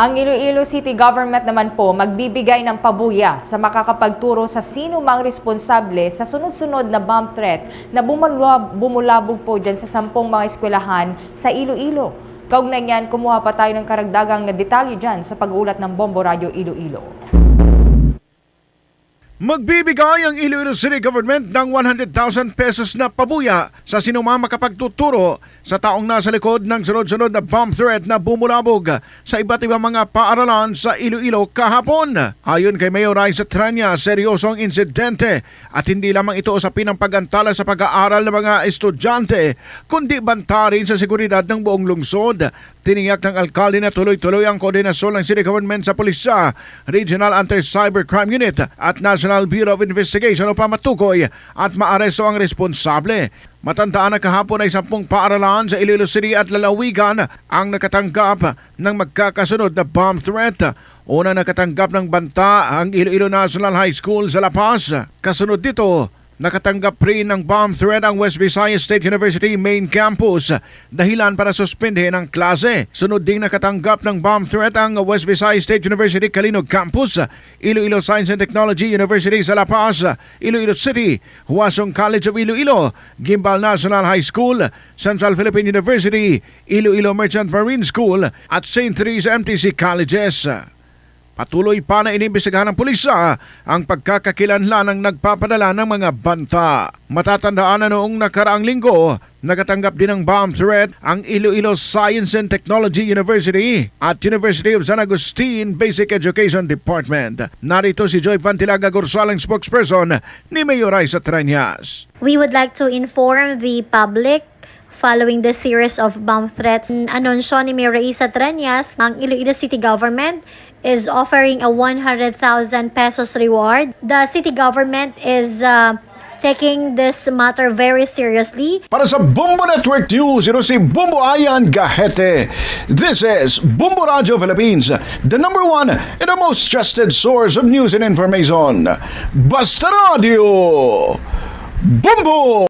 Ang Iloilo City Government naman po magbibigay ng pabuya sa makakapagturo sa sino mang responsable sa sunod-sunod na bomb threat na bumulab, bumulabog po dyan sa sampung mga eskwelahan sa Iloilo. Kaugnay niyan, kumuha pa tayo ng karagdagang detalye dyan sa pag-uulat ng Bombo Radio Iloilo. Magbibigay ang Iloilo City Government ng 100,000 pesos na pabuya sa sinumang makapagtuturo sa taong nasa likod ng sunod-sunod na bomb threat na bumulabog sa iba't ibang mga paaralan sa Iloilo kahapon. Ayon kay Mayor Raisa Tranya, seryosong insidente at hindi lamang ito usapin ang pagantala sa pag-aaral ng mga estudyante, kundi banta rin sa seguridad ng buong lungsod. Tiniyak ng alkalde na tuloy-tuloy ang koordinasyon ng City Government sa Pulisya, Regional Anti-Cybercrime Unit at National Bureau of Investigation upang matukoy at maaresto ang responsable. Matandaan na kahapon ay sampung paaralan sa Iloilo City at Lalawigan ang nakatanggap ng magkakasunod na bomb threat. Una nakatanggap ng banta ang Iloilo National High School sa La Paz. Kasunod dito, Nakatanggap rin ng bomb threat ang West Visayas State University main campus dahilan para suspendhin ang klase. Sunod ding nakatanggap ng bomb threat ang West Visayas State University Calinog campus, Iloilo Science and Technology University sa La Paz, Iloilo City, Huasong College of Iloilo, Gimbal National High School, Central Philippine University, Iloilo Merchant Marine School at St. Teresa MTC Colleges. Patuloy pa na inimbestigahan ng pulisya ang pagkakakilanlan ng nagpapadala ng mga banta. Matatandaan na noong nakaraang linggo, nakatanggap din ng bomb threat ang Iloilo Science and Technology University at University of San Agustin Basic Education Department. Narito si Joy Vantilaga Gorsal, ang spokesperson ni Mayor Isa Tranyas. We would like to inform the public following the series of bomb threats. Anunsyo ni Mayor Isa Tranyas, ang Iloilo City Government is offering a 100,000 pesos reward. The city government is uh, taking this matter very seriously. Para sa Bombo Network News, ito si Bombo Ayan Gahete. This is Bombo Radio Philippines, the number one and the most trusted source of news and information. Basta Radio! Bombo!